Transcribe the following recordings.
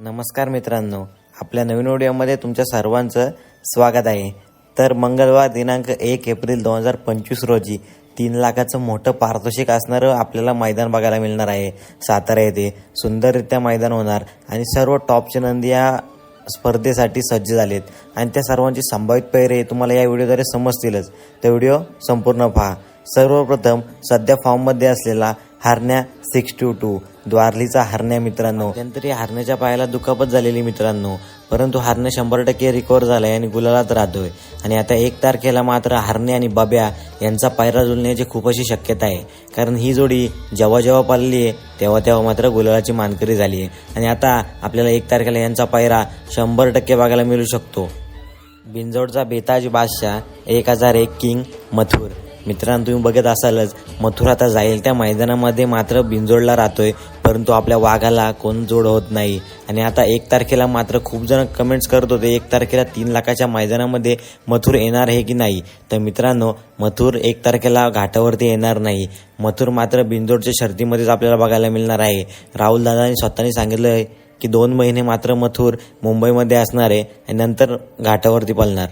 नमस्कार मित्रांनो आपल्या नवीन व्हिडिओमध्ये तुमच्या सर्वांचं स्वागत आहे. तर मंगळवार दिनांक एक एप्रिल दोन हजार पंचवीस रोजी तीन लाखाचं मोठं पारितोषिक असणारं आपल्याला मैदान बघायला मिळणार आहे. सातारा येथे सुंदररित्या मैदान होणार आणि सर्व टॉपचे नंदी या स्पर्धेसाठी सज्ज झालेत. आणि त्या सर्वांची संभावित पैरे तुम्हाला या व्हिडिओद्वारे समजतीलच. तर व्हिडिओ संपूर्ण पहा. सर्वप्रथम सध्या फॉर्ममध्ये असलेला हरण्या सिक्स टू टू द्वारलीचा हरण्या मित्रांनो. त्यानंतरी हरण्याच्या पायाला दुखापत झालेली मित्रांनो. परंतु हरण्या शंभर टक्के रिकवर झालाय आणि गुलालात राहतोय. आणि आता एक तारखेला मात्र हरणे आणि बब्या यांचा पायरा झुलण्याची खूप अशी शक्यता आहे. कारण ही जोडी जेव्हा जेव्हा पाळली आहे तेव्हा तेव्हा मात्र गुलालाची मानकरी झाली आहे. आणि आता आपल्याला एक तारखेला यांचा पायरा शंभर टक्के बघायला मिळू शकतो. बिंजोडचा बेताज बादशाह एक हजार एक किंग मथुर. मित्रांनो तुम्ही बघत असालच मथुर आता जाईल त्या मैदानामध्ये मात्र बिंजोडला राहतोय परंतु आपल्या वाघाला कोण जोड होत नाही. आणि आता एक तारखेला मात्र खूप जण कमेंट्स करत होते एक तारखेला तीन लाखाच्या मैदानामध्ये मथुर येणार आहे की नाही? तर मित्रांनो मथुर एक तारखेला घाटावरती येणार नाही. मथुर मात्र बिंजोडच्या शर्तीमध्येच आपल्याला बघायला मिळणार आहे. राहुल दादांनी स्वतःने सांगितलं आहे की दोन महिने मात्र मथुर मुंबईमध्ये असणार आहे आणि नंतर घाटावरती पळणार.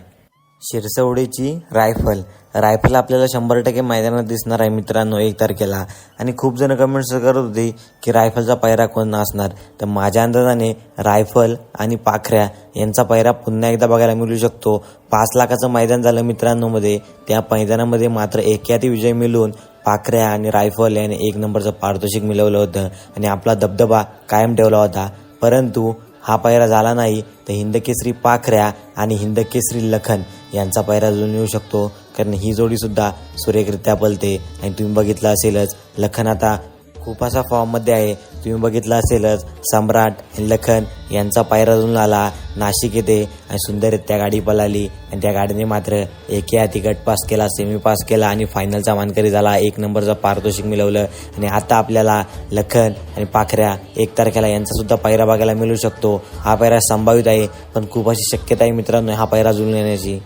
शिरसवडीची रायफल. रायफल आपल्याला शंभर टक्के मैदानात दिसणार आहे मित्रांनो एक तारखेला. आणि खूप जण कमेंट्स करत होते की रायफलचा पायरा कोण असणार तर माझ्या अंदाजाने रायफल आणि पाखऱ्या यांचा पायरा पुन्हा एकदा बघायला मिळू शकतो. पाच लाखाचं मैदान झालं मित्रांनो मध्ये त्या मैदानामध्ये मात्र एक्याती विजय मिळून पाखऱ्या आणि रायफल याने एक नंबरचं पारितोषिक मिळवलं होतं. आणि आपला दबदबा कायम ठेवला होता. परंतु हा पायरा झाला नाही तर हिंदकेसरी पाखऱ्या आणि हिंदकेसरी लखन यांचा पायरा जुळून येऊ शकतो. कारण ही जोडीसुद्धा सुरेखरित्या पलते आणि तुम्ही बघितलं असेलच लखन आता खूप असा फॉर्ममध्ये आहे. तुम्ही बघितलं असेलच सम्राट लखन यांचा पायरा जुळून आला. नाशिक येथे आणि सुंदररित्या गाडी पळाली. आणि त्या गाडीने मात्र एके हाती गट पास केला सेमी पास केला आणि फायनलचा मानकरी झाला. एक नंबरचं पारितोषिक मिळवलं. आणि आता आपल्याला लखन आणि पाखऱ्या एक तारखेला यांचा सुद्धा पायरा बघायला मिळू शकतो. हा पायरा संभावित आहे. पण खूप अशी शक्यता आहे मित्रांनो हा पायरा जुळून येण्याची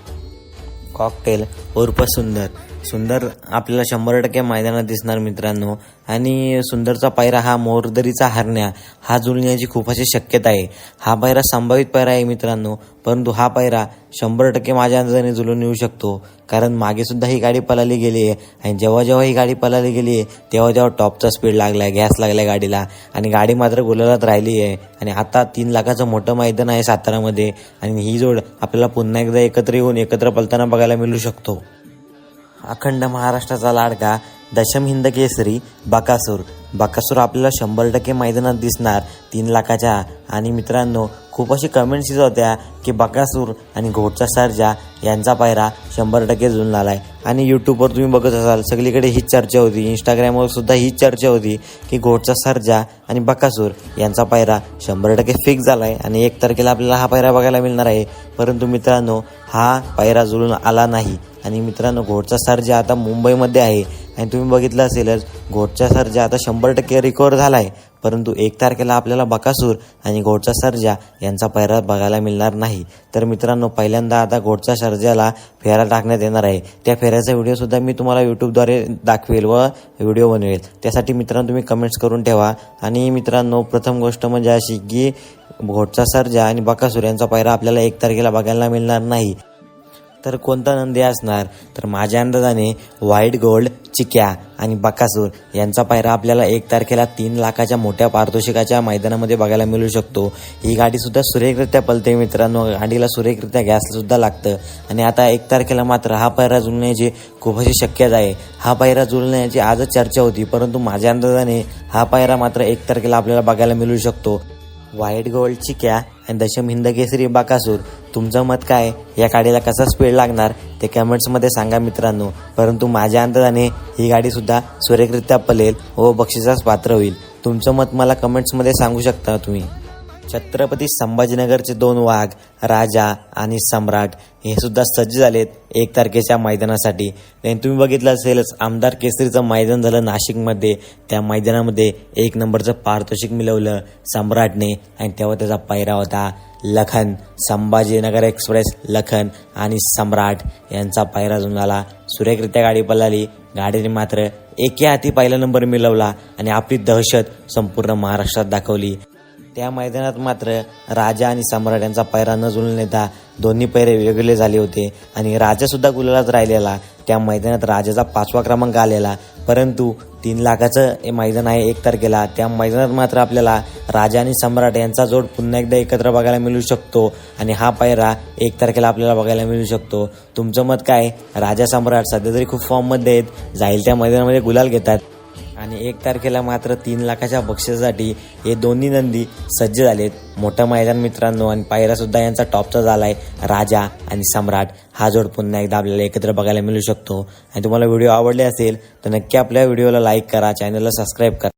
कॉकटेल उर्फ सुंदर. सुंदर आपल्याला शंभर टक्के मैदानात दिसणार मित्रांनो. आणि सुंदरचा पायरा हा मोरदरीचा हरण्या हा जुळण्याची खूप अशी शक्यता आहे. हा पायरा संभावित पायरा आहे मित्रांनो परंतु हा पायरा शंभर टक्के माझ्या अंदाजाने जुळून येऊ शकतो. कारण मागे सुद्धा ही गाडी पलाली गेली आहे आणि जेव्हा जेव्हा ही गाडी पलाली गेली आहे तेव्हा तेव्हा टॉपचा स्पीड लागला आहे गॅस लागला गाडीला. आणि गाडी मात्र गुलालात राहिली आहे. आणि आता तीन लाखाचं मोठं मैदान आहे सातारामध्ये. आणि ही जोड आपल्याला पुन्हा एकदा एकत्र येऊन एकत्र पलताना बघायला मिळू शकतो. अखंड महाराष्ट्राचा लाडका दशम हिंद केसरी बकासूर. बकासूर आपल्याला शंभर टक्के मैदानात दिसणार तीन लाखाच्या. आणि मित्रांनो खूप अशी कमेंट्स येत होत्या की बकासूर आणि घोटचा सर्जा यांचा पायरा शंभर टक्के जुळून आहे आणि यूट्यूबवर तुम्ही बघत असाल सगळीकडे हीच चर्चा होती. इंस्टाग्रामवर सुद्धा हीच चर्चा होती की घोटचा सर्जा आणि बकासूर यांचा पायरा शंभर टक्के फिक्स झाला आहे आणि एक तारखेला आपल्याला हा पायरा बघायला मिळणार आहे. परंतु मित्रांनो हा पायरा जुळून आला नाही. आणि मित्रांनो घोटचा सर्जा आता मुंबईमध्ये आहे. आणि तुम्ही बघितलं असेलच घोटचा सर्जा आता शंभर टक्के रिकवर झाला आहे परंतु एक तारखेला आपल्याला बकासूर आणि घोटचा सर्जा यांचा पैरा बघायला मिळणार नाही. तर मित्रांनो पहिल्यांदा आता घोटचा सर्जाला फेरा टाकण्यात येणार आहे. त्या फेऱ्याचा व्हिडिओसुद्धा मी तुम्हाला यूट्यूबद्वारे दाखवेल व व्हिडिओ बनवेल. त्यासाठी मित्रांनो तुम्ही कमेंट्स करून ठेवा. आणि मित्रांनो प्रथम गोष्ट म्हणजे अशी की घोटचा सर्जा आणि बकासूर यांचा पैरा आपल्याला एक तारखेला बघायला मिळणार नाही. तर कोणता नंदी असणार? तर माझ्या अंदाजाने व्हाईट गोल्ड चिक्या आणि बकासूर यांचा पायरा आपल्याला एक तारखेला तीन लाखाच्या मोठ्या पारितोषिकाच्या मैदानामध्ये बघायला मिळू शकतो. ही गाडी सुद्धा सुरेखरित्या पलते मित्रांनो. गाडीला सुरेखरित्या गॅस सुद्धा लागतं. आणि आता एक तारखेला मात्र हा पायरा जुळण्याची खूप अशी शक्यता आहे. हा पायरा जुळण्याची आजच चर्चा होती परंतु माझ्या अंदाजाने हा पायरा मात्र एक तारखेला आपल्याला बघायला मिळू शकतो. व्हाईट गोल्ड चिक्या आणि दशम हिंद केसरी बाकासूर. तुमचं मत काय? या गाडीला कसा स्पीड लागणार? ते कमेंट्समध्ये सांगा मित्रांनो. परंतु माझ्या अंदाजाने ही गाडीसुद्धा सुरेखरित्या पलेल व बक्षिसास पात्र होईल. तुमचं मत मला कमेंट्समध्ये सांगू शकता तुम्ही. छत्रपती संभाजीनगरचे दोन वाघ राजा आणि सम्राट. हे सुद्धा सज्ज झालेत एक तारखेच्या मैदानासाठी. तुम्ही बघितलं असेलच आमदार केसरीचं मैदान झालं नाशिकमध्ये. त्या मैदानामध्ये एक नंबरचं पारितोषिक मिळवलं सम्राटने आणि तेव्हा त्याचा पायरा होता लखन. संभाजीनगर एक्सप्रेस लखन आणि सम्राट यांचा पायरा जुनाला सुरेखरित्या गाडी पळाली. गाडीने मात्र एके हाती पहिला नंबर मिळवला आणि आपली दहशत संपूर्ण महाराष्ट्रात दाखवली. त्या मैदानात मात्र राजा आणि सम्राट यांचा पैरा न जुळून दोन्ही पैरे वेगळे झाले होते. आणि राजा सुद्धा गुलालाच राहिलेला. त्या मैदानात राजाचा पाचवा क्रमांक आलेला. परंतु तीन लाखाचं हे मैदान आहे एक तारखेला. त्या मैदानात मात्र आपल्याला राजा आणि सम्राट यांचा जोड पुन्हा एकदा एकत्र बघायला मिळू शकतो. आणि हा पायरा एक तारखेला आपल्याला बघायला मिळू शकतो. तुमचं मत काय? राजा सम्राट सध्या तरी खूप फॉर्ममध्ये आहेत. जाईल त्या मैदानामध्ये गुलाल घेतात. आणि एक तारखेला मात्र तीन लाखाच्या बक्षिसासाठी हे दोन्ही नंदी सज्ज झालेत. मोठं मैदान मित्रांनो आणि पायरा सुद्धा यांचा टॉपचा झालाय. राजा आणि सम्राट हा जोड पुन्हा एकदा आपल्याला एकत्र बघायला मिळू शकतो. आणि तुम्हाला व्हिडिओ आवडले असेल तर नक्की आपल्या व्हिडिओला लाईक करा चॅनलला सबस्क्राईब करा.